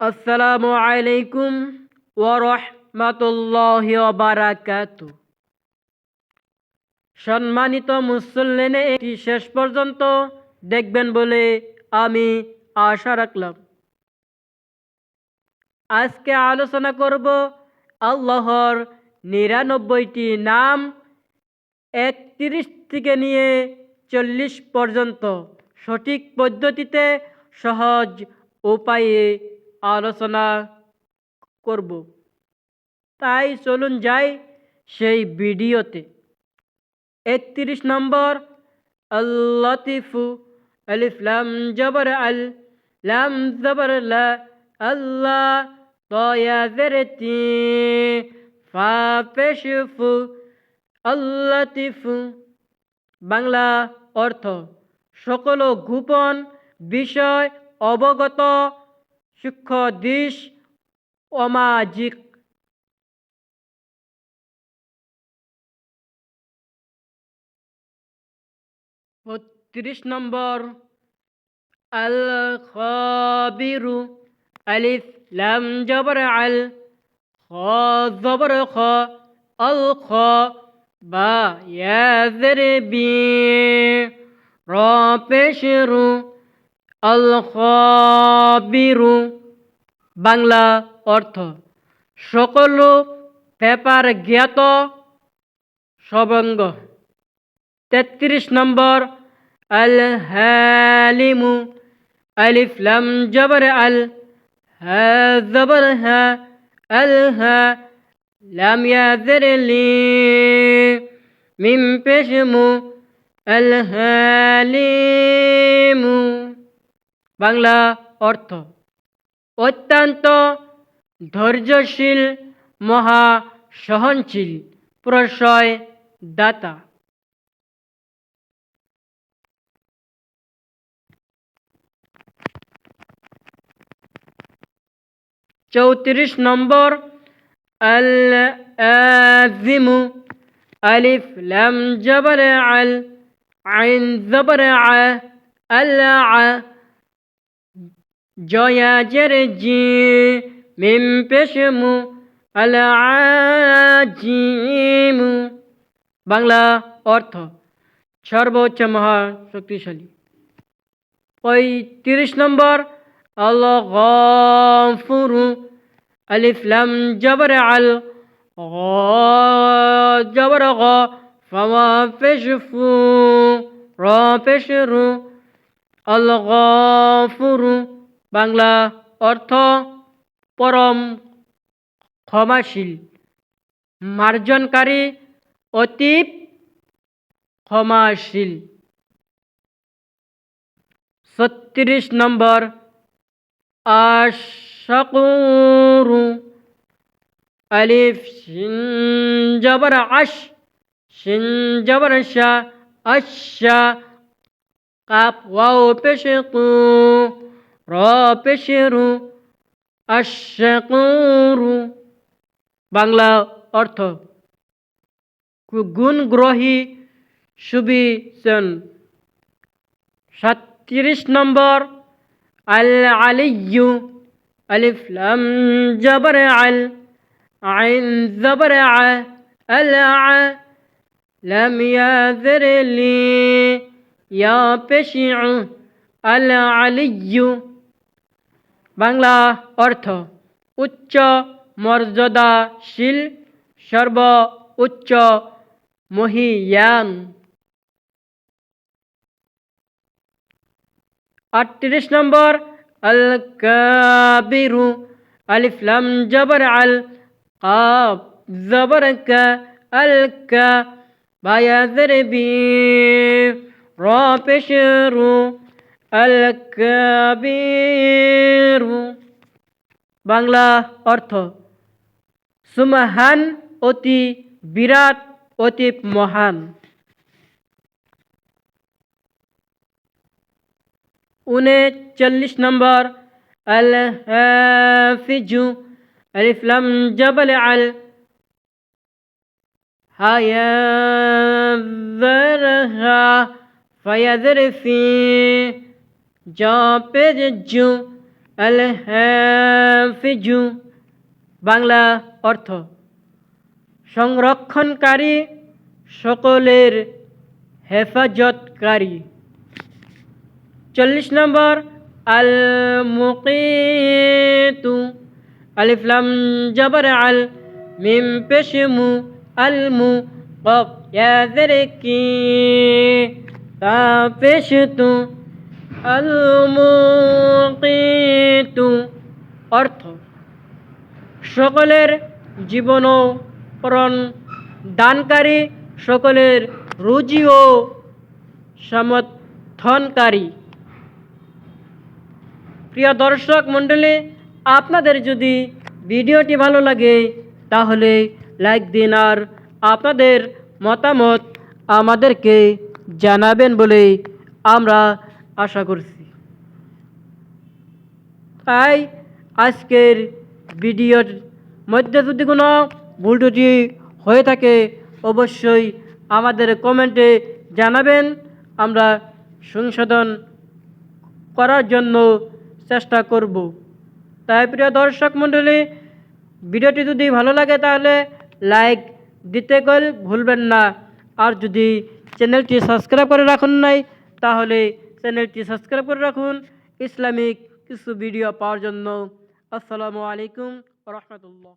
আসসালামু আলাইকুম ওরহমাতুল্লাহ বারাকাতু সম্মানিত মুসল্লিনে, এটি শেষ পর্যন্ত দেখবেন বলে আমি আশা রাখলাম। আজকে আলোচনা করব আল্লাহর নিরানব্বইটি নাম, একত্রিশ থেকে নিয়ে চল্লিশ পর্যন্ত সঠিক পদ্ধতিতে সহজ উপায়ে আলোচনা করব। তাই চলুন যাই সেই ভিডিওতে। একত্রিশ নম্বর, আল্লাতিফু, আলিফ লাম, জবর আল, লাম, জবর আল্লাহ তয়া জেরেতি ফা আল্লাতিফু। বাংলা অর্থ, সকল গোপন বিষয় অবগত সূক্ষ্ম দিশ অমাজিক বত্রিশ নম্বর আল খাবিরু আলিফ লাম জবর আল খ জবর খ আল খ বা ইয়াজের বি র পেশরু আল খাবিরু বাংলা অর্থ, সকল পেপার জ্ঞাত, সবঙ্গ। তেত্রিশ নম্বর আল হালিমু আলিফ লাম জবর আল, হা জবর হা, আল হা, লাম লি, মিম পেশমু আল হালিমু বাংলা অর্থ। অত্যন্ত ধৈর্যশীল, মহা সহনশীল, প্রশয় দাতা। চৌত্রিশ নম্বর আল আজিমু আলিফ লাম জবর আল, আইন জবর আল আ জয়াজের জি মিম পেশমু আল আজিমু বাংলা অর্থ, সর্বোচ্চ মহা শক্তিশালী পঁয়ত্রিশ নম্বর আল গফুরু আলিফ লাম জবর আল জবর গ ফাওয়া পেশফু, র আল গফুরু বাংলা অর্থ পরম ক্ষমাশীল, মার্জনকারী, অতীব ক্ষমাশীল। ছত্রিশ নম্বর, আশকুরু, আলিফ শিন জবর আশ শিন জবর শা, আশা কাপ, ওয়াও, পেশে, কু র পেশেরু আশকুরু। বাংলা অর্থ গুণগ্রহী সুবিচন। সাতত্রিশ নম্বর আল আলিয়ু আলিফ লাম, জবর আল, আইন জবর আল আ, লাম আল আলিয়ু বাংলা অর্থ, উচ্চ মর্যাদাশীল সর্ব উচ্চ মহিয়ান। আটত্রিশ নম্বর আল কাবিরু আলিফ লাম জবর আল কাব জবর কা, আল কা, বায়াজের বি, র পেশরু আল বাংলা অর্থ, সুমহান, অতি বিরাট, অতি মহান। উনচল্লিশ নম্বর আল হাফিজু আলিফ লাম, জবল আল। হায়াযরহা, ফায়াযরফি। জা আল হাফিজু বাংলা অর্থ সংরক্ষণকারী সকলের হেফাজতকারী চল্লিশ নম্বর আল মুকিতু আলিফলাম জবর আল মিম পেশমু আল মু ইয়াদের কি তা আল মুকিতু অর্থ, সকলের জীবন পরণ। দানকারী, সকলের রুজি ও সমর্থনকারী। প্রিয় দর্শক মণ্ডলী, আপনাদের যদি ভিডিওটি ভালো লাগে, তাহলে লাইক দিন আর আপনাদের মতামত আমাদেরকে জানাবেন বলে আমরা আশা করছি। তাই আজকের ভিডিওর মধ্যে যদি কোনো ভুল হয়ে থাকে, অবশ্যই আমাদের কমেন্টে জানাবেন। আমরা সংশোধন করার জন্য চেষ্টা করব। তাই প্রিয় দর্শক মণ্ডলী, ভিডিওটি যদি ভালো লাগে তাহলে লাইক দিতে গেল ভুলবেন না। আর যদি চ্যানেলটি সাবস্ক্রাইব করে রাখুন নাই, তাহলে চ্যানেলটি সাবস্ক্রাইব করে রাখুন। ইসলামিক কিছু ভিডিও পাওয়ার জন্য আসসালামু আলাইকুম রহমতুল্লাহ।